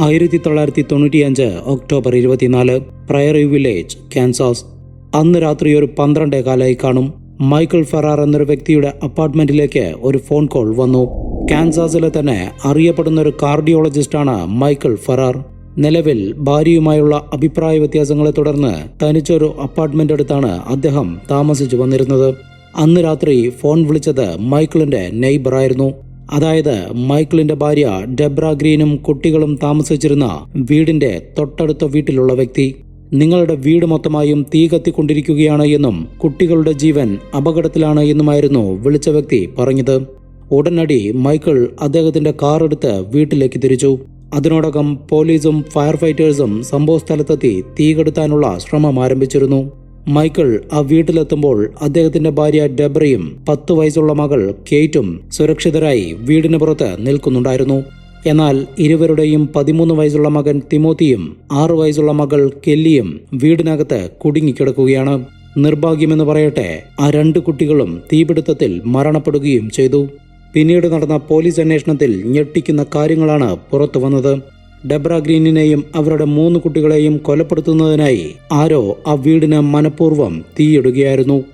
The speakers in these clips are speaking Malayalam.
ആയിരത്തി തൊള്ളായിരത്തി തൊണ്ണൂറ്റിയഞ്ച് ഒക്ടോബർ ഇരുപത്തിനാല് പ്രയറി വില്ലേജ് കാൻസാസ്. അന്ന് രാത്രി ഒരു പന്ത്രണ്ടേ കാലായി കാണും. മൈക്കിൾ ഫെറാർ എന്നൊരു വ്യക്തിയുടെ അപ്പാർട്ട്മെന്റിലേക്ക് ഒരു ഫോൺ കോൾ വന്നു. കാൻസാസിലെ തന്നെ അറിയപ്പെടുന്ന ഒരു കാർഡിയോളജിസ്റ്റാണ് മൈക്കിൾ ഫെറാർ. നിലവിൽ ഭാര്യയുമായുള്ള അഭിപ്രായ വ്യത്യാസങ്ങളെ തുടർന്ന് തനിച്ചൊരു അപ്പാർട്ട്മെന്റ് അടുത്താണ് അദ്ദേഹം താമസിച്ചു വന്നിരുന്നത്. അന്ന് രാത്രി ഫോൺ വിളിച്ചത് മൈക്കിളിന്റെ നെയ്ബറായിരുന്നു. അതായത് മൈക്കിളിന്റെ ഭാര്യ ഡെബ്ര ഗ്രീനും കുട്ടികളും താമസിച്ചിരുന്ന വീടിന്റെ തൊട്ടടുത്ത വീട്ടിലുള്ള വ്യക്തി. നിങ്ങളുടെ വീട് മൊത്തമായും തീ കത്തിക്കൊണ്ടിരിക്കുകയാണ് എന്നും കുട്ടികളുടെ ജീവൻ അപകടത്തിലാണ് എന്നുമായിരുന്നു വിളിച്ച വ്യക്തി പറഞ്ഞത്. ഉടനടി മൈക്കിൾ അദ്ദേഹത്തിന്റെ കാർ എടുത്ത് വീട്ടിലേക്ക് തിരിച്ചു. അതിനോടകം പോലീസും ഫയർ ഫൈറ്റേഴ്സും സംഭവസ്ഥലത്തെത്തി തീ കെടുത്താനുള്ള ശ്രമം ആരംഭിച്ചിരുന്നു. മൈക്കിൾ ആ വീട്ടിലെത്തുമ്പോൾ അദ്ദേഹത്തിന്റെ ഭാര്യ ഡെബ്രയും പത്തു വയസ്സുള്ള മകൾ കേറ്റും സുരക്ഷിതരായി വീടിന് പുറത്ത് നിൽക്കുന്നുണ്ടായിരുന്നു. എന്നാൽ ഇരുവരുടെയും പതിമൂന്ന് വയസ്സുള്ള മകൻ തിമോത്തിയും ആറു വയസ്സുള്ള മകൾ കെല്ലിയും വീടിനകത്ത് കുടുങ്ങിക്കിടക്കുകയാണ്. നിർഭാഗ്യമെന്ന് പറയട്ടെ ആ രണ്ട് കുട്ടികളും തീപിടുത്തത്തിൽ മരണപ്പെടുകയും ചെയ്തു. പിന്നീട് നടന്ന പോലീസ് അന്വേഷണത്തിൽ ഞെട്ടിക്കുന്ന കാര്യങ്ങളാണ് പുറത്തു വന്നത്. ഡെബ്ര ഗ്രീനിനെയും അവരുടെ മൂന്ന് കുട്ടികളെയും കൊലപ്പെടുത്തുന്നതിനായി ആരോ ആ വീടിന് മനഃപൂർവം തീയിടുകയായിരുന്നു.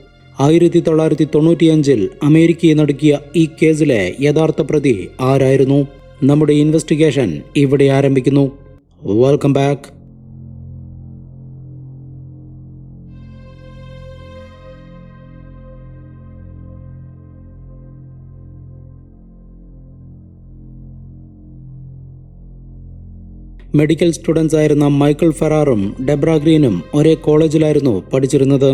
ആയിരത്തി തൊള്ളായിരത്തി തൊണ്ണൂറ്റിയഞ്ചിൽ അമേരിക്കയെ നടുക്കിയ ഈ കേസിലെ യഥാർത്ഥ പ്രതി ആരായിരുന്നു? നമ്മുടെ ഇൻവെസ്റ്റിഗേഷൻ ഇവിടെ ആരംഭിക്കുന്നു. Welcome back. മെഡിക്കൽ സ്റ്റുഡൻസ് ആയിരുന്ന മൈക്കിൾ ഫെറാറും ഡെബ്ര ഗ്രീനും ഒരേ കോളേജിലായിരുന്നു പഠിച്ചിരുന്നത്.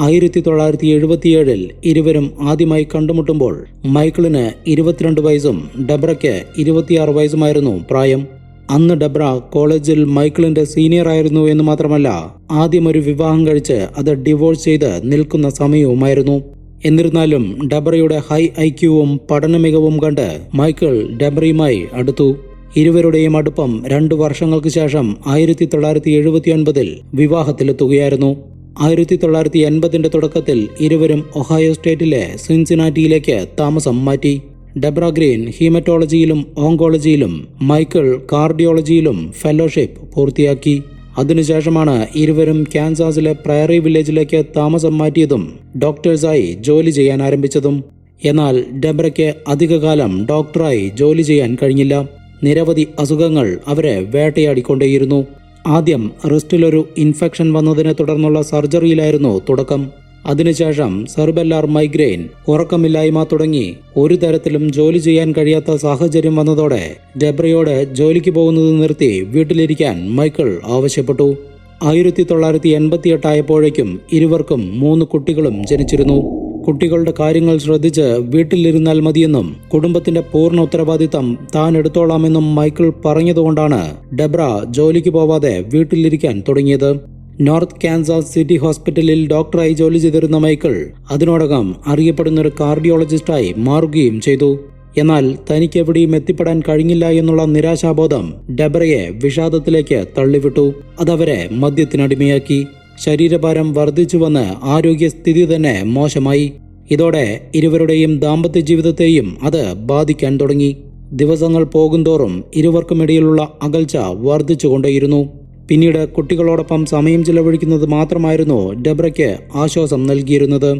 ആയിരത്തി തൊള്ളായിരത്തി എഴുപത്തിയേഴിൽ ഇരുവരും ആദ്യമായി കണ്ടുമുട്ടുമ്പോൾ മൈക്കിളിന് ഇരുപത്തിരണ്ട് വയസ്സും ഡെബ്രയ്ക്ക് ഇരുപത്തിയാറ് വയസ്സുമായിരുന്നു പ്രായം. അന്ന് ഡെബ്ര കോളേജിൽ മൈക്കിളിന്റെ സീനിയർ ആയിരുന്നു എന്ന് മാത്രമല്ല ആദ്യം ഒരു വിവാഹം കഴിച്ച് അത് ഡിവോഴ്സ് ചെയ്ത് നിൽക്കുന്ന സമയവുമായിരുന്നു. എന്നിരുന്നാലും ഡെബ്രയുടെ ഹൈ ഐക്യുവും പഠന മികവും കണ്ട് മൈക്കിൾ ഡെബ്രയുമായി അടുത്തു. ഇരുവരുടെയും അടുപ്പം രണ്ടു വർഷങ്ങൾക്ക് ശേഷം ആയിരത്തി തൊള്ളായിരത്തി എഴുപത്തിയൊൻപതിൽ വിവാഹത്തിലെത്തുകയായിരുന്നു. ആയിരത്തി തൊള്ളായിരത്തി എൺപതിന്റെ തുടക്കത്തിൽ ഇരുവരും ഒഹായോ സ്റ്റേറ്റിലെ സിൻസിനാറ്റിയിലേക്ക് താമസം മാറ്റി. ഡെബ്ര ഗ്രീൻ ഹീമറ്റോളജിയിലും ഓങ്കോളജിയിലും മൈക്കിൾ കാർഡിയോളജിയിലും ഫെലോഷിപ്പ് പൂർത്തിയാക്കി. അതിനുശേഷമാണ് ഇരുവരും കാൻസാസിലെ പ്രയറി വില്ലേജിലേക്ക് താമസം മാറ്റിയതും ഡോക്ടേഴ്സായി ജോലി ചെയ്യാൻ ആരംഭിച്ചതും. എന്നാൽ ഡെബ്രയ്ക്ക് അധികകാലം ഡോക്ടറായി ജോലി ചെയ്യാൻ കഴിഞ്ഞില്ല. നിരവധി അസുഖങ്ങൾ അവരെ വേട്ടയാടിക്കൊണ്ടേയിരുന്നു. ആദ്യം റിസ്റ്റിലൊരു ഇൻഫെക്ഷൻ വന്നതിനെ തുടർന്നുള്ള സർജറിയിലായിരുന്നു തുടക്കം. അതിനുശേഷം സെർബെല്ലാർ മൈഗ്രെയിൻ ഉറക്കമില്ലായ്മ തുടങ്ങി ഒരു തരത്തിലും ജോലി ചെയ്യാൻ കഴിയാത്ത സാഹചര്യം വന്നതോടെ ഡെബ്രയോട് ജോലിക്ക് പോകുന്നത് നിർത്തി വീട്ടിലിരിക്കാൻ മൈക്കിൾ ആവശ്യപ്പെട്ടു. ആയിരത്തി തൊള്ളായിരത്തി എൺപത്തിയെട്ടായപ്പോഴേക്കും ഇരുവർക്കും മൂന്ന് കുട്ടികളും ജനിച്ചിരുന്നു. കുട്ടികളുടെ കാര്യങ്ങൾ ശ്രദ്ധിച്ച് വീട്ടിലിരുന്നാൽ മതിയെന്നും കുടുംബത്തിന്റെ പൂർണ ഉത്തരവാദിത്തം താൻ എടുത്തോളാമെന്നും മൈക്കിൾ പറഞ്ഞതുകൊണ്ടാണ് ഡെബ്ര ജോലിക്ക് പോവാതെ വീട്ടിലിരിക്കാൻ തുടങ്ങിയത്. നോർത്ത് കാൻസാസ് സിറ്റി ഹോസ്പിറ്റലിൽ ഡോക്ടറായി ജോലി ചെയ്തിരുന്ന മൈക്കിൾ അതിനോടകം അറിയപ്പെടുന്ന ഒരു കാർഡിയോളജിസ്റ്റായി മാറുകയും ചെയ്തു. എന്നാൽ തനിക്ക് എവിടെയും എത്തിപ്പെടാൻ കഴിഞ്ഞില്ല എന്നുള്ള നിരാശാബോധം ഡെബ്രയെ വിഷാദത്തിലേക്ക് തള്ളിവിട്ടു. അതവരെ മദ്യത്തിനടിമയാക്കി. ശരീരഭാരം വർദ്ധിച്ചു വന്ന് ആരോഗ്യസ്ഥിതി തന്നെ മോശമായി. ഇതോടെ ഇരുവരുടെയും ദാമ്പത്യ ജീവിതത്തെയും അത് ബാധിക്കാൻ തുടങ്ങി. ദിവസങ്ങൾ പോകുന്തോറും ഇരുവർക്കുമിടയിലുള്ള അകൽച്ച വർദ്ധിച്ചുകൊണ്ടേയിരുന്നു. പിന്നീട് കുട്ടികളോടൊപ്പം സമയം ചിലവഴിക്കുന്നത് മാത്രമായിരുന്നു ഡെബ്രയ്ക്ക് ആശ്വാസം നൽകിയിരുന്നത്.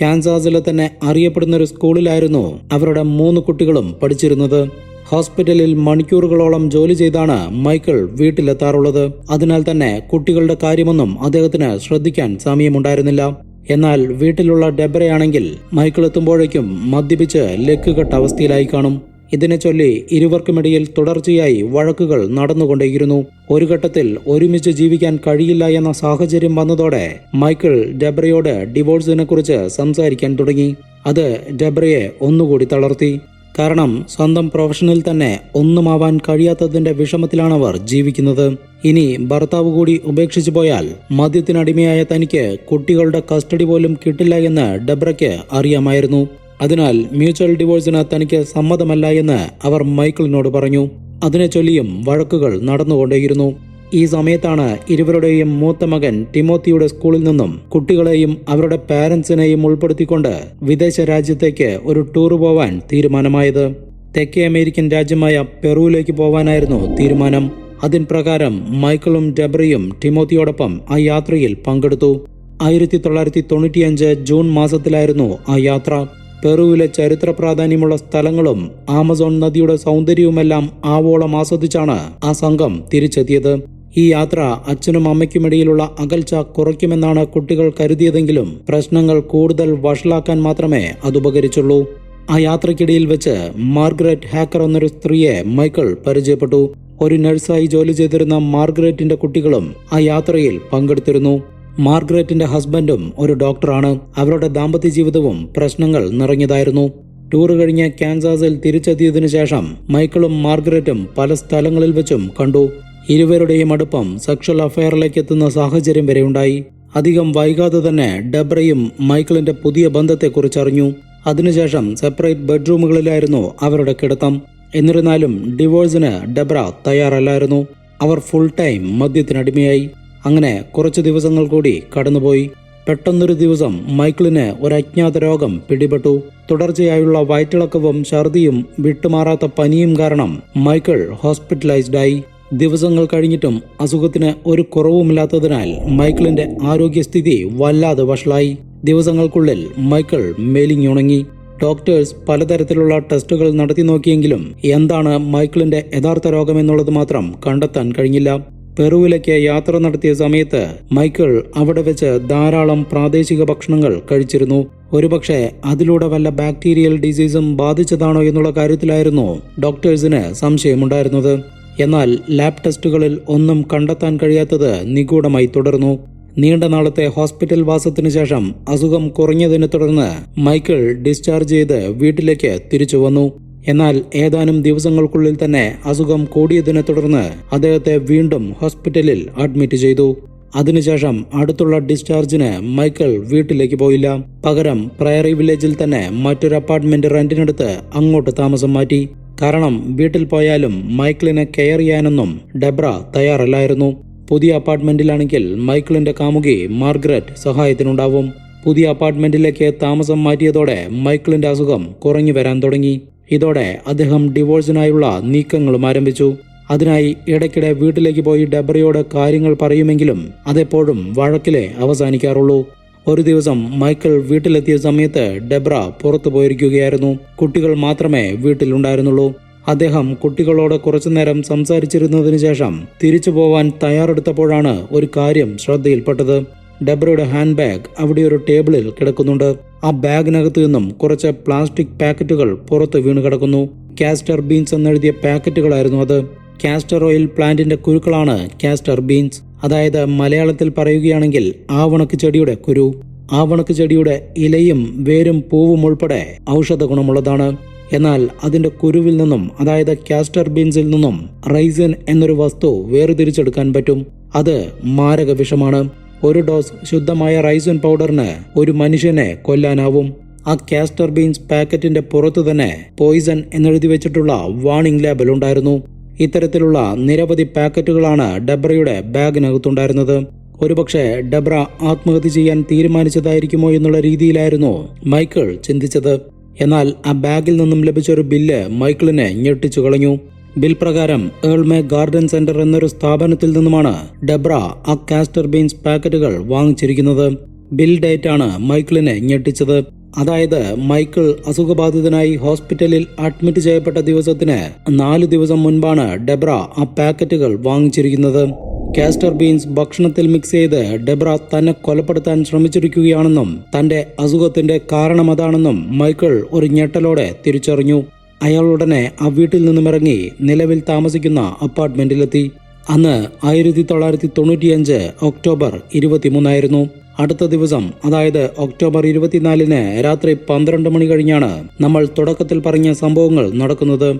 കാൻസാസിലെ തന്നെ അറിയപ്പെടുന്ന ഒരു സ്കൂളിലായിരുന്നു അവരുടെ മൂന്ന് കുട്ടികളും പഠിച്ചിരുന്നത്. ഹോസ്പിറ്റലിൽ മണിക്കൂറുകളോളം ജോലി ചെയ്താണ് മൈക്കിൾ വീട്ടിലെത്താറുള്ളത്. അതിനാൽ തന്നെ കുട്ടികളുടെ കാര്യമൊന്നും അദ്ദേഹത്തിന് ശ്രദ്ധിക്കാൻ സമയമുണ്ടായിരുന്നില്ല. എന്നാൽ വീട്ടിലുള്ള ഡെബ്രയാണെങ്കിൽ മൈക്കിൾ എത്തുമ്പോഴേക്കും മദ്യപിച്ച് ലക്കുകെട്ട അവസ്ഥയിലായി കാണും. ഇതിനെ ചൊല്ലി ഇരുവർക്കുമിടയിൽ തുടർച്ചയായി വഴക്കുകൾ നടന്നുകൊണ്ടേയിരുന്നു. ഒരു ഘട്ടത്തിൽ ഒരുമിച്ച് ജീവിക്കാൻ കഴിയില്ല എന്ന സാഹചര്യം വന്നതോടെ മൈക്കിൾ ഡെബ്രയോട് ഡിവോഴ്സിനെ കുറിച്ച് സംസാരിക്കാൻ തുടങ്ങി. അത് ഡെബ്രയെ ഒന്നുകൂടി തളർത്തി. കാരണം സ്വന്തം പ്രൊഫഷനിൽ തന്നെ ഒന്നുമാവാൻ കഴിയാത്തതിന്റെ വിഷമത്തിലാണവർ ജീവിക്കുന്നത്. ഇനി ഭർത്താവ് കൂടി ഉപേക്ഷിച്ചു പോയാൽ മദ്യത്തിനടിമയായ തനിക്ക് കുട്ടികളുടെ കസ്റ്റഡി പോലും കിട്ടില്ല എന്ന് ഡെബ്രയ്ക്ക് അറിയാമായിരുന്നു. അതിനാൽ മ്യൂച്വൽ ഡിവോഴ്സിന് തനിക്ക് സമ്മതമല്ല എന്ന് അവർ മൈക്കിളിനോട് പറഞ്ഞു. അതിനെ ചൊല്ലിയും വഴക്കുകൾ നടന്നുകൊണ്ടേയിരുന്നു. ഈ സമയത്താണ് ഇരുവരുടെയും മൂത്ത മകൻ ടിമോത്തിയുടെ സ്കൂളിൽ നിന്നും കുട്ടികളെയും അവരുടെ പാരന്റ്സിനെയും ഉൾപ്പെടുത്തിക്കൊണ്ട് വിദേശ രാജ്യത്തേക്ക് ഒരു ടൂർ പോവാൻ തീരുമാനമായത്. തെക്കേ അമേരിക്കൻ രാജ്യമായ പെറുവിലേക്ക് പോവാനായിരുന്നു തീരുമാനം. അതിൻ പ്രകാരം മൈക്കിളും ഡെബ്രിയും ടിമോത്തിയോടൊപ്പം ആ യാത്രയിൽ പങ്കെടുത്തു. ആയിരത്തി തൊള്ളായിരത്തി തൊണ്ണൂറ്റിയഞ്ച് ജൂൺ മാസത്തിലായിരുന്നു ആ യാത്ര. പെറുവിലെ ചരിത്ര പ്രാധാന്യമുള്ള സ്ഥലങ്ങളും ആമസോൺ നദിയുടെ സൗന്ദര്യവുമെല്ലാം ആവോളം ആസ്വദിച്ചാണ് ആ സംഘം തിരിച്ചെത്തിയത്. ഈ യാത്ര അച്ഛനും അമ്മയ്ക്കുമിടയിലുള്ള അകൽച്ച കുറയ്ക്കുമെന്നാണ് കുട്ടികൾ കരുതിയതെങ്കിലും പ്രശ്നങ്ങൾ കൂടുതൽ വഷളാക്കാൻ മാത്രമേ അതുപകരിച്ചുള്ളൂ. ആ യാത്രക്കിടയിൽ വെച്ച് മാർഗ്രറ്റ് ഹാക്കർ എന്നൊരു സ്ത്രീയെ മൈക്കിൾ പരിചയപ്പെട്ടു. ഒരു നഴ്സായി ജോലി ചെയ്തിരുന്ന മാർഗ്രറ്റിന്റെ കുട്ടികളും ആ യാത്രയിൽ പങ്കെടുത്തിരുന്നു. മാർഗരറ്റിന്റെ ഹസ്ബൻഡും ഒരു ഡോക്ടറാണ്. അവരുടെ ദാമ്പത്യ ജീവിതവും പ്രശ്നങ്ങൾ നിറഞ്ഞതായിരുന്നു. ടൂർ കഴിഞ്ഞ് കാൻസാസിൽ തിരിച്ചെത്തിയതിനു ശേഷം മൈക്കിളും മാർഗ്രറ്റും പല സ്ഥലങ്ങളിൽ വെച്ചും കണ്ടു. ഇരുവരുടെയും അടുപ്പം സെക്ഷൽ അഫയറിലേക്ക് എത്തുന്ന സാഹചര്യം വരെ ഉണ്ടായി. അധികം വൈകാതെ തന്നെ ഡെബ്രയും മൈക്കിളിന്റെ പുതിയ ബന്ധത്തെക്കുറിച്ച് അറിഞ്ഞു അതിനുശേഷം സെപ്പറേറ്റ് ബെഡ്റൂമുകളിലായിരുന്നു അവരുടെ കിടത്തം. എന്നിരുന്നാലും ഡിവോഴ്സിന് ഡെബ്ര തയ്യാറല്ലായിരുന്നു. അവർ ഫുൾ ടൈം മദ്യത്തിനടിമയായി. അങ്ങനെ കുറച്ചു ദിവസങ്ങൾ കൂടി കടന്നുപോയി. പെട്ടെന്നൊരു ദിവസം മൈക്കിളിന് ഒരു അജ്ഞാത രോഗം പിടിപെട്ടു. തുടർച്ചയായുള്ള വയറ്റിളക്കവും ഛർദിയും വിട്ടുമാറാത്ത പനിയും കാരണം മൈക്കിൾ ഹോസ്പിറ്റലൈസ്ഡായി ദിവസങ്ങൾ കഴിഞ്ഞിട്ടും അസുഖത്തിന് ഒരു കുറവുമില്ലാത്തതിനാൽ മൈക്കിളിന്റെ ആരോഗ്യസ്ഥിതി വല്ലാതെ വഷളായി. ദിവസങ്ങൾക്കുള്ളിൽ മൈക്കിൾ മേലിങ്ങുണങ്ങി ഡോക്ടേഴ്സ് പലതരത്തിലുള്ള ടെസ്റ്റുകൾ നടത്തി നോക്കിയെങ്കിലും എന്താണ് മൈക്കിളിന്റെ യഥാർത്ഥ രോഗമെന്നുള്ളത് മാത്രം കണ്ടെത്താൻ കഴിഞ്ഞില്ല. പെറുവിലേക്ക് യാത്ര നടത്തിയ സമയത്ത് മൈക്കിൾ അവിടെ വെച്ച് ധാരാളം പ്രാദേശിക ഭക്ഷണങ്ങൾ കഴിച്ചിരുന്നു. ഒരുപക്ഷെ അതിലൂടെ വല്ല ബാക്ടീരിയൽ ഡിസീസും ബാധിച്ചതാണോ എന്നുള്ള കാര്യത്തിലായിരുന്നു ഡോക്ടേഴ്സിന് സംശയമുണ്ടായിരുന്നത്. എന്നാൽ ലാബ് ടെസ്റ്റുകളിൽ ഒന്നും കണ്ടെത്താൻ കഴിയാത്തത് നിഗൂഢമായി തുടർന്നു. നീണ്ട നാളത്തെ ഹോസ്പിറ്റൽ വാസത്തിനു ശേഷം അസുഖം കുറഞ്ഞതിനെ തുടർന്ന് മൈക്കിൾ ഡിസ്ചാർജ് ചെയ്ത് വീട്ടിലേക്ക് തിരിച്ചു വന്നു. എന്നാൽ ഏതാനും ദിവസങ്ങൾക്കുള്ളിൽ തന്നെ അസുഖം കൂടിയതിനെ തുടർന്ന് അദ്ദേഹത്തെ വീണ്ടും ഹോസ്പിറ്റലിൽ അഡ്മിറ്റ് ചെയ്തു. അതിനുശേഷം അടുത്തുള്ള ഡിസ്ചാർജിന് മൈക്കൽ വീട്ടിലേക്ക് പോയില്ല. പകരം പ്രയറി വില്ലേജിൽ തന്നെ മറ്റൊരു അപ്പാർട്ട്മെന്റ് റെന്റിനെടുത്ത് അങ്ങോട്ട് താമസം മാറ്റി. കാരണം വീട്ടിൽ പോയാലും മൈക്കിളിനെ കെയർ ചെയ്യാനൊന്നും ഡെബ്ര തയ്യാറല്ലായിരുന്നു. പുതിയ അപ്പാർട്ട്മെന്റിലാണെങ്കിൽ മൈക്കിളിന്റെ കാമുകി മാർഗ്രറ്റ് സഹായത്തിനുണ്ടാവും. പുതിയ അപ്പാർട്ട്മെന്റിലേക്ക് താമസം മാറ്റിയതോടെ മൈക്കിളിന്റെ അസുഖം കുറഞ്ഞു വരാൻ തുടങ്ങി. ഇതോടെ അദ്ദേഹം ഡിവോഴ്സിനായുള്ള നീക്കങ്ങളും ആരംഭിച്ചു. അതിനായി ഇടയ്ക്കിടെ വീട്ടിലേക്ക് പോയി ഡെബ്രയോട് കാര്യങ്ങൾ പറയുമെങ്കിലും അതെപ്പോഴും വഴക്കിലെ അവസാനിക്കാറുള്ളൂ. ഒരു ദിവസം മൈക്കിൾ വീട്ടിലെത്തിയ സമയത്ത് ഡെബ്ര പുറത്തു പോയിരിക്കുകയായിരുന്നു. കുട്ടികൾ മാത്രമേ വീട്ടിലുണ്ടായിരുന്നുള്ളൂ. അദ്ദേഹം കുട്ടികളോട് കുറച്ചുനേരം സംസാരിച്ചിരുന്നതിനു ശേഷം തിരിച്ചു പോവാൻ തയ്യാറെടുത്തപ്പോഴാണ് ഒരു കാര്യം ശ്രദ്ധയിൽപ്പെട്ടത്. ഡെബ്രയുടെ ഹാൻഡ് ബാഗ് അവിടെ ഒരു ടേബിളിൽ കിടക്കുന്നുണ്ട്. ആ ബാഗിനകത്തു നിന്നും കുറച്ച് പ്ലാസ്റ്റിക് പാക്കറ്റുകൾ പുറത്ത് വീണ് കിടക്കുന്നു. കാസ്റ്റർ ബീൻസ് എന്നെഴുതിയ പാക്കറ്റുകളായിരുന്നു അത്. കാസ്റ്റർ ഓയിൽ പ്ലാന്റിന്റെ കുരുക്കളാണ് കാസ്റ്റർ ബീൻസ്. അതായത് മലയാളത്തിൽ പറയുകയാണെങ്കിൽ ആവണക്ക് ചെടിയുടെ കുരു. ആവണക്ക് ചെടിയുടെ ഇലയും വേരും പൂവും ഉൾപ്പെടെ ഔഷധ ഗുണമുള്ളതാണ്. എന്നാൽ അതിന്റെ കുരുവിൽ നിന്നും അതായത് കാസ്റ്റർ ബീൻസിൽ നിന്നും റൈസിൻ എന്നൊരു വസ്തു വേർതിരിച്ചെടുക്കാൻ പറ്റും. അത് മാരക വിഷമാണ്. ഒരു ഡോസ് ശുദ്ധമായ റൈസൻ പൗഡറിന് ഒരു മനുഷ്യനെ കൊല്ലാനാവും. ആ കാസ്റ്റർ ബീൻസ് പാക്കറ്റിന്റെ പുറത്തു തന്നെ പോയിസൺ എന്നെഴുതി വെച്ചിട്ടുള്ള വാണിംഗ് ലേബൽ ഉണ്ടായിരുന്നു. ഇത്തരത്തിലുള്ള നിരവധി പാക്കറ്റുകളാണ് ഡബ്രയുടെ ബാഗിനകത്തുണ്ടായിരുന്നത്. ഒരുപക്ഷെ ഡബ്ര ആത്മഹത്യ ചെയ്യാൻ തീരുമാനിച്ചതായിരിക്കുമോ എന്നുള്ള രീതിയിലായിരുന്നു മൈക്കിൾ ചിന്തിച്ചത്. എന്നാൽ ആ ബാഗിൽ നിന്നും ലഭിച്ച ഒരു ബില്ല് മൈക്കിളിനെ ഞെട്ടിച്ചു കളഞ്ഞു. ബിൽ പ്രകാരം ഏൾമേ ഗാർഡൻ സെന്റർ എന്നൊരു സ്ഥാപനത്തിൽ നിന്നുമാണ് ഡെബ്ര ആ കാസ്റ്റർ ബീൻസ് പാക്കറ്റുകൾ വാങ്ങിച്ചിരിക്കുന്നത്. ബിൽ ഡേറ്റ് ആണ് മൈക്കിളിനെ ഞെട്ടിച്ചത്. അതായത് മൈക്കിൾ അസുഖബാധിതനായി ഹോസ്പിറ്റലിൽ അഡ്മിറ്റ് ചെയ്യപ്പെട്ട ദിവസത്തിന് നാല് ദിവസം മുൻപാണ് ഡെബ്ര ആ പാക്കറ്റുകൾ വാങ്ങിച്ചിരിക്കുന്നത്. കാസ്റ്റർ ബീൻസ് ഭക്ഷണത്തിൽ മിക്സ് ചെയ്ത് ഡെബ്ര തന്നെ കൊലപ്പെടുത്താൻ ശ്രമിച്ചിരിക്കുകയാണെന്നും തന്റെ അസുഖത്തിന്റെ കാരണം അതാണെന്നും മൈക്കിൾ ഒരു ഞെട്ടലോടെ തിരിച്ചറിഞ്ഞു. അയാൾ ഉടനെ ആ വീട്ടിൽ നിന്നും ഇറങ്ങി നിലവിൽ താമസിക്കുന്ന അപ്പാർട്ട്മെന്റിലെത്തി. അന്ന് ആയിരത്തി തൊള്ളായിരത്തി തൊണ്ണൂറ്റിയഞ്ച് ഒക്ടോബർ ഇരുപത്തിമൂന്നായിരുന്നു. അടുത്ത ദിവസം അതായത് ഒക്ടോബർ ഇരുപത്തിനാലിന് രാത്രി പന്ത്രണ്ട് മണി കഴിഞ്ഞാണ് നമ്മൾ തുടക്കത്തിൽ പറഞ്ഞ സംഭവങ്ങൾ നടക്കുന്നത്.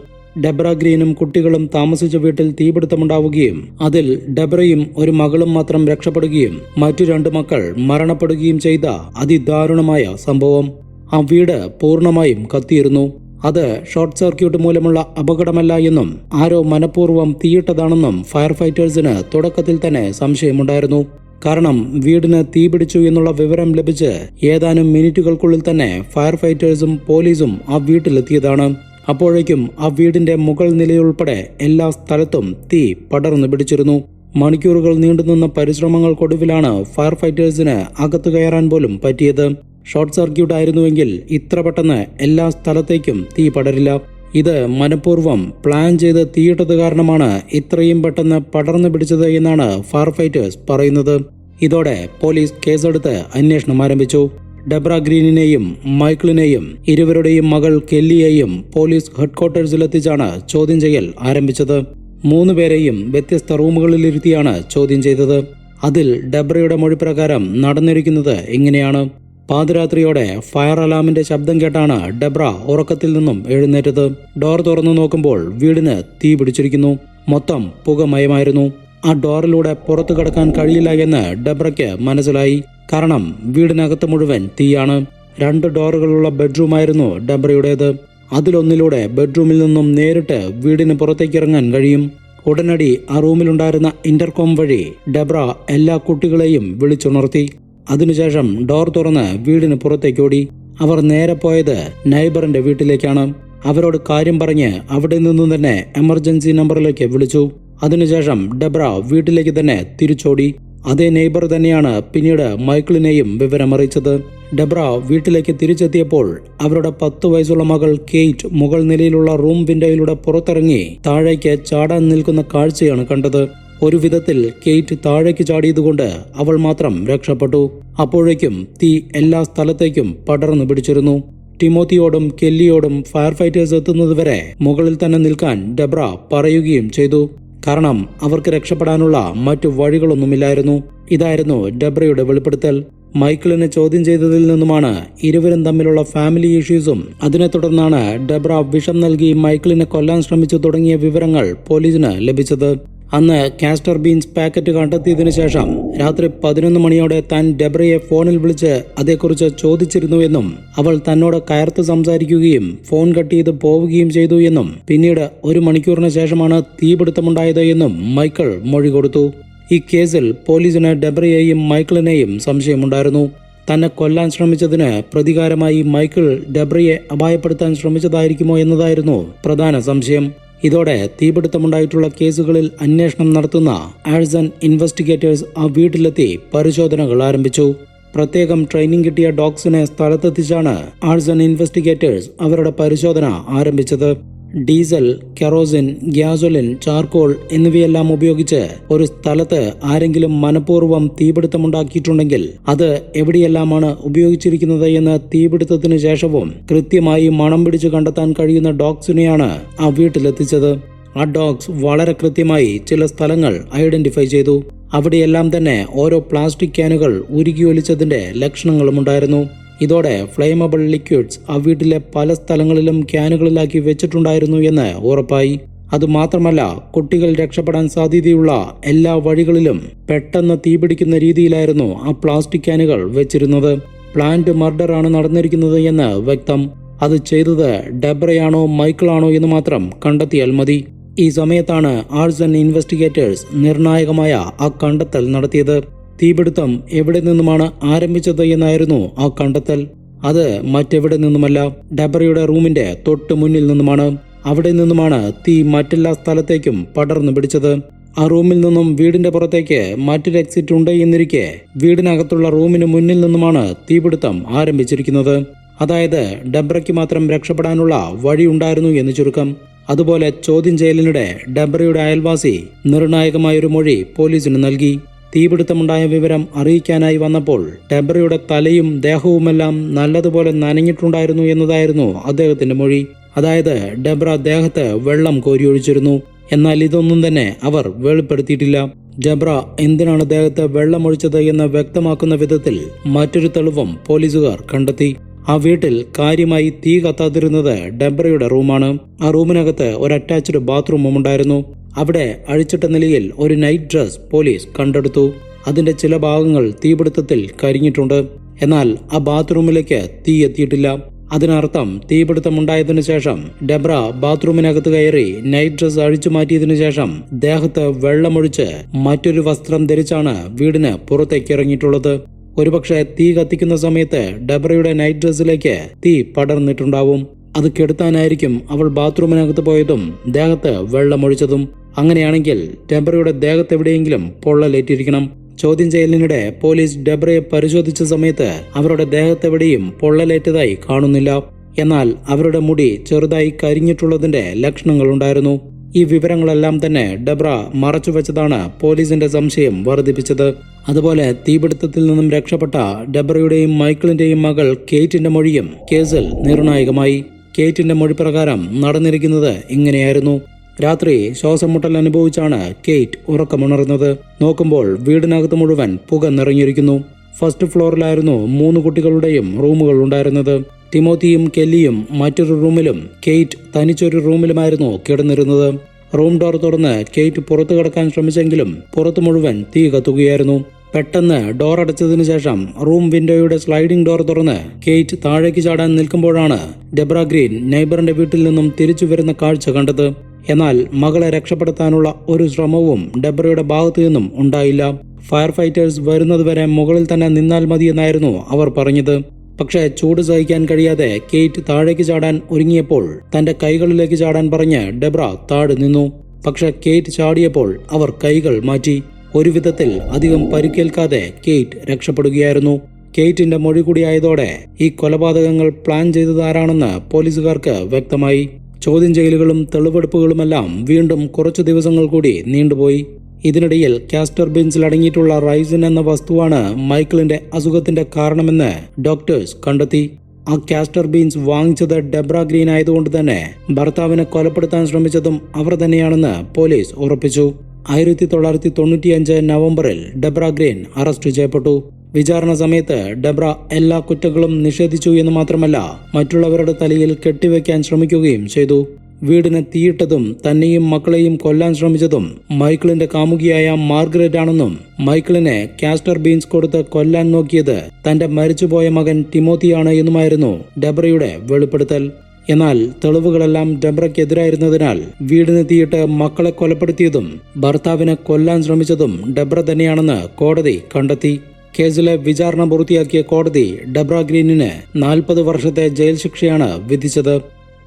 ഡെബ്ര ഗ്രീനും കുട്ടികളും താമസിച്ച വീട്ടിൽ തീപിടുത്തമുണ്ടാവുകയും അതിൽ ഡെബ്രയും ഒരു മകളും മാത്രം രക്ഷപ്പെടുകയും മറ്റു രണ്ട് മക്കൾ മരണപ്പെടുകയും ചെയ്ത അതിദാരുണമായ സംഭവം. ആ വീട് പൂർണമായും കത്തിയിരുന്നു. അത് ഷോർട്ട് സർക്യൂട്ട് മൂലമുള്ള അപകടമല്ല എന്നും ആരോ മനഃപൂർവം തീയിട്ടതാണെന്നും ഫയർ ഫൈറ്റേഴ്സിന് തുടക്കത്തിൽ തന്നെ സംശയമുണ്ടായിരുന്നു. കാരണം വീടിന് തീപിടിച്ചു എന്നുള്ള വിവരം ലഭിച്ച് ഏതാനും മിനിറ്റുകൾക്കുള്ളിൽ തന്നെ ഫയർഫൈറ്റേഴ്സും പോലീസും ആ വീട്ടിലെത്തിയതാണ്. അപ്പോഴേക്കും ആ വീടിന്റെ മുകൾ നിലയുൾപ്പെടെ എല്ലാ സ്ഥലത്തും തീ പടർന്നു പിടിച്ചിരുന്നു. മണിക്കൂറുകൾ നീണ്ടുനിന്ന പരിശ്രമങ്ങൾക്കൊടുവിലാണ് ഫയർ ഫൈറ്റേഴ്സിന് അകത്തു കയറാൻ പോലും പറ്റിയത്. ഷോർട്ട് സർക്യൂട്ട് ആയിരുന്നുവെങ്കിൽ ഇത്ര പെട്ടെന്ന് എല്ലാ സ്ഥലത്തേക്കും തീ പടരില്ല. ഇത് മനഃപൂർവം പ്ലാൻ ചെയ്ത് തീയിട്ടത് കാരണമാണ് ഇത്രയും പെട്ടെന്ന് പടർന്നു പിടിച്ചത് എന്നാണ് ഫയർ ഫൈറ്റേഴ്സ് പറയുന്നത്. ഇതോടെ പോലീസ് കേസെടുത്ത് അന്വേഷണം ആരംഭിച്ചു. ഡെബ്ര ഗ്രീനിനെയും മൈക്കിളിനെയും ഇരുവരുടെയും മകൾ കെല്ലിയെയും പോലീസ് ഹെഡ്ക്വാർട്ടേഴ്സിലെത്തിച്ചാണ് ചോദ്യം ചെയ്യൽ ആരംഭിച്ചത്. മൂന്ന് പേരെയും വ്യത്യസ്ത റൂമുകളിലിരുത്തിയാണ് ചോദ്യം ചെയ്തത്. അതിൽ ഡെബ്രയുടെ മൊഴിപ്രകാരം നടന്നിരിക്കുന്നത് ഇങ്ങനെയാണ് പാതിരാത്രിയോടെ ഫയർ അലാമിന്റെ ശബ്ദം കേട്ടാണ് ഡെബ്ര ഉറക്കത്തിൽ നിന്നും എഴുന്നേറ്റത്. ഡോർ തുറന്നു നോക്കുമ്പോൾ വീടിന് തീ പിടിച്ചിരിക്കുന്നു. മൊത്തം പുകമയമായിരുന്നു ആ ഡോറിലൂടെ പുറത്തു കടക്കാൻ കഴിയില്ല എന്ന് ഡെബ്രയ്ക്ക് മനസ്സിലായി. കാരണം വീടിനകത്ത് മുഴുവൻ തീയാണ്. രണ്ട് ഡോറുകളുള്ള ബെഡ്റൂം ബെഡ്റൂമായിരുന്നു ഡെബ്രയുടേത്. അതിലൊന്നിലൂടെ ബെഡ്റൂമിൽ നിന്നും നേരിട്ട് വീടിന് പുറത്തേക്ക് ഇറങ്ങാൻ കഴിയും. ഉടനടി ആ റൂമിലുണ്ടായിരുന്ന ഇന്റർകോം വഴി ഡെബ്ര എല്ലാ കുട്ടികളെയും വിളിച്ചുണർത്തി. അതിനുശേഷം ഡോർ തുറന്ന് വീടിന് പുറത്തേക്കോടി. അവർ നേരെ പോയത് നൈബറിന്റെ വീട്ടിലേക്കാണ്. അവരോട് കാര്യം പറഞ്ഞ് അവിടെ നിന്നും തന്നെ എമർജൻസി നമ്പറിലേക്ക് വിളിച്ചു. അതിനുശേഷം ഡെബ്ര വീട്ടിലേക്ക് തന്നെ തിരിച്ചോടി. അതേ നെയ്ബർ തന്നെയാണ് പിന്നീട് മൈക്കിളിനെയും വിവരമറിയിച്ചത്. ഡെബ്ര വീട്ടിലേക്ക് തിരിച്ചെത്തിയപ്പോൾ അവരുടെ പത്തു വയസ്സുള്ള മകൾ കേറ്റ് മുകൾ നിലയിലുള്ള റൂം വിൻഡോയിലൂടെ പുറത്തിറങ്ങി താഴേക്ക് ചാടാൻ നിൽക്കുന്ന കാഴ്ചയാണ് കണ്ടത്. ഒരു വിധത്തിൽ കെയ്റ്റ് താഴേക്ക് ചാടിയതുകൊണ്ട് അവൾ മാത്രം രക്ഷപ്പെട്ടു. അപ്പോഴേക്കും തീ എല്ലാ സ്ഥലത്തേക്കും പടർന്നു പിടിച്ചിരുന്നു. ടിമോത്തിയോടും കെല്ലിയോടും ഫയർ ഫൈറ്റേഴ്സ് എത്തുന്നതുവരെ മുകളിൽ തന്നെ നിൽക്കാൻ ഡെബ്ര പറയുകയും ചെയ്തു. കാരണം അവർക്ക് രക്ഷപ്പെടാനുള്ള മറ്റു വഴികളൊന്നുമില്ലായിരുന്നു. ഇതായിരുന്നു ഡെബ്രയുടെ വെളിപ്പെടുത്തൽ. മൈക്കിളിനെ ചോദ്യം ചെയ്തതിൽ നിന്നുമാണ് ഇരുവരും തമ്മിലുള്ള ഫാമിലി ഇഷ്യൂസും അതിനെ തുടർന്നാണ് ഡെബ്ര വിഷം നൽകി മൈക്കിളിനെ കൊല്ലാൻ ശ്രമിച്ചു തുടങ്ങിയ വിവരങ്ങൾ പോലീസിന് ലഭിച്ചത്. അന്ന് കാസ്റ്റർ ബീൻസ് പാക്കറ്റ് കണ്ടെത്തിയതിനു ശേഷം രാത്രി പതിനൊന്ന് മണിയോടെ താൻ ഡെബ്രയെ ഫോണിൽ വിളിച്ച് അതേക്കുറിച്ച് ചോദിച്ചിരുന്നുവെന്നും അവൾ തന്നോട് കയർത്ത് സംസാരിക്കുകയും ഫോൺ കട്ട് ചെയ്ത് പോവുകയും ചെയ്തു എന്നും പിന്നീട് ഒരു മണിക്കൂറിന് ശേഷമാണ് തീപിടുത്തമുണ്ടായത് എന്നും മൈക്കിൾ മൊഴി കൊടുത്തു. ഈ കേസിൽ പോലീസിന് ഡെബ്രയെയും മൈക്കിളിനെയും സംശയമുണ്ടായിരുന്നു. തന്നെ കൊല്ലാൻ ശ്രമിച്ചതിന് പ്രതികാരമായി മൈക്കിൾ ഡെബ്രയെ അപായപ്പെടുത്താൻ ശ്രമിച്ചതായിരിക്കുമോ എന്നതായിരുന്നു പ്രധാന സംശയം. ഇതോടെ തീപിടുത്തമുണ്ടായിട്ടുള്ള കേസുകളിൽ അന്വേഷണം നടത്തുന്ന ആഴ്സൺ ഇൻവെസ്റ്റിഗേറ്റേഴ്സ് ആ വീട്ടിലെത്തി പരിശോധനകൾ ആരംഭിച്ചു. പ്രത്യേകം ട്രെയിനിങ് കിട്ടിയ ഡോഗ്സിനെ സ്ഥലത്തെത്തിച്ചാണ് ആഴ്സൺ ഇൻവെസ്റ്റിഗേറ്റേഴ്സ് അവരുടെ പരിശോധന ആരംഭിച്ചത്. ഡീസൽ കെറോസിൻ ഗ്യാസോലിൻ ചാർക്കോൾ എന്നിവയെല്ലാം ഉപയോഗിച്ച് ഒരു സ്ഥലത്ത് ആരെങ്കിലും മനഃപൂർവം തീപിടുത്തമുണ്ടാക്കിയിട്ടുണ്ടെങ്കിൽ അത് എവിടെയെല്ലാമാണ് ഉപയോഗിച്ചിരിക്കുന്നത് എന്ന് തീപിടുത്തത്തിന് ശേഷവും കൃത്യമായി മണം പിടിച്ചു കണ്ടെത്താൻ കഴിയുന്ന ഡോഗ്സിനെയാണ് ആ വീട്ടിലെത്തിച്ചത്. ആ ഡോഗ്സ് വളരെ കൃത്യമായി ചില സ്ഥലങ്ങൾ ഐഡന്റിഫൈ ചെയ്തു. അവിടെയെല്ലാം തന്നെ ഓരോ പ്ലാസ്റ്റിക് ക്യാനുകൾ ഉരുകി ഒലിച്ചതിന്റെ ലക്ഷണങ്ങളുമുണ്ടായിരുന്നു. ഇതോടെ ഫ്ലെയിമബിൾ ലിക്വിഡ്സ് ആ വീട്ടിലെ പല സ്ഥലങ്ങളിലും ക്യാനുകളിലാക്കി വെച്ചിട്ടുണ്ടായിരുന്നു എന്ന് ഉറപ്പായി. അതുമാത്രമല്ല കുട്ടികൾ രക്ഷപ്പെടാൻ സാധ്യതയുള്ള എല്ലാ വഴികളിലും പെട്ടെന്ന് തീപിടിക്കുന്ന രീതിയിലായിരുന്നു ആ പ്ലാസ്റ്റിക് ക്യാനുകൾ വെച്ചിരുന്നത്. പ്ലാന്റ് മർഡർ ആണ് നടന്നിരിക്കുന്നത് എന്ന് വ്യക്തം. അത് ചെയ്തത് ഡെബ്രയാണോ മൈക്കിളാണോ എന്ന് മാത്രം കണ്ടെത്തിയാൽ മതി. ഈ സമയത്താണ് ആർട്സ് ആൻഡ് ഇൻവെസ്റ്റിഗേറ്റേഴ്സ് നിർണായകമായ ആ കണ്ടെത്തൽ നടത്തിയത്. തീപിടുത്തം എവിടെ നിന്നുമാണ് ആരംഭിച്ചത് എന്നായിരുന്നു ആ കണ്ടെത്തൽ. അത് മറ്റെവിടെ നിന്നുമല്ല ഡബറിയുടെ റൂമിന്റെ തൊട്ട് മുന്നിൽ നിന്നുമാണ്. അവിടെ നിന്നുമാണ് തീ മറ്റെല്ലാ സ്ഥലത്തേക്കും പടർന്നു പിടിച്ചത്. ആ റൂമിൽ നിന്നും വീടിന്റെ പുറത്തേക്ക് മറ്റൊരു എക്സിറ്റ് ഉണ്ട് എന്നിരിക്കെ വീടിനകത്തുള്ള റൂമിന് മുന്നിൽ നിന്നുമാണ് തീപിടുത്തം ആരംഭിച്ചിരിക്കുന്നത്. അതായത് ഡബ്രയ്ക്ക് മാത്രം രക്ഷപ്പെടാനുള്ള വഴിയുണ്ടായിരുന്നു എന്ന് ചുരുക്കം. അതുപോലെ ചോദ്യം ചെയ്യലിനിടെ ഡബ്രയുടെ അയൽവാസി നിർണായകമായൊരു മൊഴി പോലീസിന് നൽകി. തീപിടുത്തമുണ്ടായ വിവരം അറിയിക്കാനായി വന്നപ്പോൾ ഡെബ്രയുടെ തലയും ദേഹവുമെല്ലാം നല്ലതുപോലെ നനഞ്ഞിട്ടുണ്ടായിരുന്നു എന്നതായിരുന്നു അദ്ദേഹത്തിന്റെ മൊഴി. അതായത് ഡെബ്ര ദേഹത്ത് വെള്ളം കോരിയൊഴിച്ചിരുന്നു. എന്നാൽ ഇതൊന്നും തന്നെ അവർ വെളിപ്പെടുത്തിയിട്ടില്ല. ജബ്ര എന്തിനാണ് ദേഹത്ത് വെള്ളമൊഴിച്ചത് എന്ന് വ്യക്തമാക്കുന്ന വിധത്തിൽ മറ്റൊരു തെളിവും പോലീസുകാർ കണ്ടെത്തി. ആ വീട്ടിൽ കാര്യമായി തീ കത്താതിരുന്നത് ഡെബ്രയുടെ റൂമാണ്. ആ റൂമിനകത്ത് ഒരു അറ്റാച്ച്ഡ് ബാത്റൂമും ഉണ്ടായിരുന്നു. അവിടെ അഴിച്ചിട്ട നിലയിൽ ഒരു നൈറ്റ് ഡ്രസ് പോലീസ് കണ്ടെടുത്തു. അതിന്റെ ചില ഭാഗങ്ങൾ തീപിടുത്തത്തിൽ കരിഞ്ഞിട്ടുണ്ട്. എന്നാൽ ആ ബാത്റൂമിലേക്ക് തീ എത്തിയിട്ടില്ല. അതിനർത്ഥം തീപിടുത്തമുണ്ടായതിനു ശേഷം ഡെബ്ര ബാത്റൂമിനകത്ത് കയറി നൈറ്റ് ഡ്രസ് അഴിച്ചു മാറ്റിയതിനു ശേഷം ദേഹത്ത് വെള്ളമൊഴിച്ച് മറ്റൊരു വസ്ത്രം ധരിച്ചാണ് വീടിന് പുറത്തേക്ക് ഇറങ്ങിയിട്ടുള്ളത്. ഒരുപക്ഷെ തീ കത്തിക്കുന്ന സമയത്ത് ഡെബ്രയുടെ നൈറ്റ് ഡ്രസ്സിലേക്ക് തീ പടർന്നിട്ടുണ്ടാവും. അത് കെടുത്താനായിരിക്കും അവൾ ബാത്റൂമിനകത്ത് പോയതും ദേഹത്ത് വെള്ളമൊഴിച്ചതും. അങ്ങനെയാണെങ്കിൽ ഡെബ്രയുടെ ദേഹത്തെവിടെയെങ്കിലും പൊള്ളലേറ്റിരിക്കണം. ചോദ്യം ചെയ്യലിനിടെ പോലീസ് ഡെബ്രയെ പരിശോധിച്ച സമയത്ത് അവരുടെ ദേഹത്തെവിടെയും പൊള്ളലേറ്റതായി കാണുന്നില്ല. എന്നാൽ അവരുടെ മുടി ചെറുതായി കരിഞ്ഞിട്ടുള്ളതിന്റെ ലക്ഷണങ്ങൾ ഉണ്ടായിരുന്നു. ഈ വിവരങ്ങളെല്ലാം തന്നെ ഡെബ്ര മറച്ചുവെച്ചതാണ് പോലീസിന്റെ സംശയം വർദ്ധിപ്പിച്ചത്. അതുപോലെ തീപിടുത്തത്തിൽ നിന്നും രക്ഷപ്പെട്ട ഡെബ്രയുടെയും മൈക്കിളിന്റെയും മകൾ കേറ്റിന്റെ മൊഴിയും കേസിൽ നിർണായകമായി. കേറ്റിന്റെ മൊഴി പ്രകാരം നടന്നിരിക്കുന്നത് ഇങ്ങനെയായിരുന്നു. രാത്രി ശ്വാസം മുട്ടൽ അനുഭവിച്ചാണ് കേറ്റ് ഉറക്കമുണർന്നത്. നോക്കുമ്പോൾ വീടിനകത്ത് മുഴുവൻ പുക നിറഞ്ഞിരിക്കുന്നു. ഫസ്റ്റ് ഫ്ലോറിലായിരുന്നു മൂന്ന് കുട്ടികളുടെയും റൂമുകൾ ഉണ്ടായിരുന്നത്. ടിമോത്തിയും കെല്ലിയും മറ്റൊരു റൂമിലും കെയ്റ്റ് തനിച്ചൊരു റൂമിലുമായിരുന്നു കിടന്നിരുന്നത്. റൂം ഡോർ തുറന്ന് കെയ്റ്റ് പുറത്തു കടക്കാൻ ശ്രമിച്ചെങ്കിലും പുറത്തു മുഴുവൻ തീ കത്തുകയായിരുന്നു. പെട്ടെന്ന് ഡോർ അടച്ചതിന് ശേഷം റൂം വിൻഡോയുടെ സ്ലൈഡിംഗ് ഡോർ തുറന്ന് കെയ്റ്റ് താഴേക്ക് ചാടാൻ നിൽക്കുമ്പോഴാണ് ഡെബ്ര ഗ്രീൻ നൈബറിന്റെ വീട്ടിൽ നിന്നും തിരിച്ചു വരുന്ന കാഴ്ച കണ്ടത്. എന്നാൽ മകളെ രക്ഷപ്പെടുത്താനുള്ള ഒരു ശ്രമവും ഡെബ്രയുടെ ഭാഗത്തു നിന്നും ഉണ്ടായില്ല. ഫയർ ഫൈറ്റേഴ്സ് വരുന്നതുവരെ മുകളിൽ തന്നെ നിന്നാൽ മതിയെന്നായിരുന്നു അവർ പറഞ്ഞത്. പക്ഷേ ചൂട് സഹിക്കാൻ കഴിയാതെ കേറ്റ് താഴേക്ക് ചാടാൻ ഒരുങ്ങിയപ്പോൾ തന്റെ കൈകളിലേക്ക് ചാടാൻ പറഞ്ഞ് ഡെബ്ര താഴെ നിന്നു. പക്ഷെ കേറ്റ് ചാടിയപ്പോൾ അവർ കൈകൾ മാറ്റി. ഒരു വിധത്തിൽ അധികം പരിക്കേൽക്കാതെ കേറ്റ് രക്ഷപ്പെടുകയായിരുന്നു. കേറ്റിന്റെ മൊഴി കൂടിയായതോടെ ഈ കൊലപാതകങ്ങൾ പ്ലാൻ ചെയ്തതാരാണെന്ന് പോലീസുകാർക്ക് വ്യക്തമായി. ചോദ്യം ചെയ്യലുകളും തെളിവെടുപ്പുകളുമെല്ലാം വീണ്ടും കുറച്ചു ദിവസങ്ങൾ കൂടി നീണ്ടുപോയി. ഇതിനിടയിൽ കാസ്റ്റർ ബീൻസിൽ അടങ്ങിയിട്ടുള്ള റൈസിൻ എന്ന വസ്തുവാണ് മൈക്കിളിന്റെ അസുഖത്തിന്റെ കാരണമെന്ന് ഡോക്ടേഴ്സ് കണ്ടെത്തി. ആ കാസ്റ്റർ ബീൻസ് വാങ്ങിച്ചത് ഡെബ്ര ഗ്രീൻ ആയതുകൊണ്ട് തന്നെ ഭർത്താവിനെ കൊലപ്പെടുത്താൻ ശ്രമിച്ചതും അവർ തന്നെയാണെന്ന് പോലീസ് ഉറപ്പിച്ചു. ആയിരത്തി തൊള്ളായിരത്തി തൊണ്ണൂറ്റിയഞ്ച് നവംബറിൽ ഡെബ്ര ഗ്രീൻ അറസ്റ്റ് ചെയ്യപ്പെട്ടു. വിചാരണ സമയത്ത് ഡെബ്ര എല്ലാ കുറ്റങ്ങളും നിഷേധിച്ചു എന്ന് മാത്രമല്ല മറ്റുള്ളവരുടെ തലയിൽ കെട്ടിവെക്കാൻ ശ്രമിക്കുകയും ചെയ്തു. വീടിന് തീയിട്ടതും തന്നെയും മക്കളെയും കൊല്ലാൻ ശ്രമിച്ചതും മൈക്കിളിന്റെ കാമുകിയായ മാർഗരറ്റ് ആണെന്നും മൈക്കിളിനെ കാസ്റ്റർ ബീൻസ് കൊടുത്ത് കൊല്ലാൻ നോക്കിയത് തന്റെ മരിച്ചുപോയ മകൻ ടിമോത്തിയാണ് എന്നുമായിരുന്നു ഡെബ്രയുടെ വെളിപ്പെടുത്തൽ. എന്നാൽ തെളിവുകളെല്ലാം ഡെബ്രയ്ക്കെതിരായിരുന്നതിനാൽ വീടിന് തീയിട്ട് മക്കളെ കൊലപ്പെടുത്തിയതും ഭർത്താവിനെ കൊല്ലാൻ ശ്രമിച്ചതും ഡെബ്ര തന്നെയാണെന്ന് കോടതി കണ്ടെത്തി. കേസിലെ വിചാരണ പൂർത്തിയാക്കിയ കോടതി ഡെബ്ര ഗ്രീനിന് നാൽപ്പത് വർഷത്തെ ജയിൽ ശിക്ഷയാണ് വിധിച്ചത്.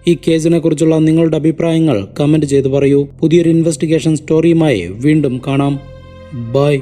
ഈ കേസിനെ കുറിച്ചുള്ള നിങ്ങളുടെ അഭിപ്രായങ്ങൾ കമന്റ് ചെയ്ത് പറയൂ. പുതിയൊരു ഇൻവെസ്റ്റിഗേഷൻ സ്റ്റോറിയുമായി വീണ്ടും കാണാം. ബൈ.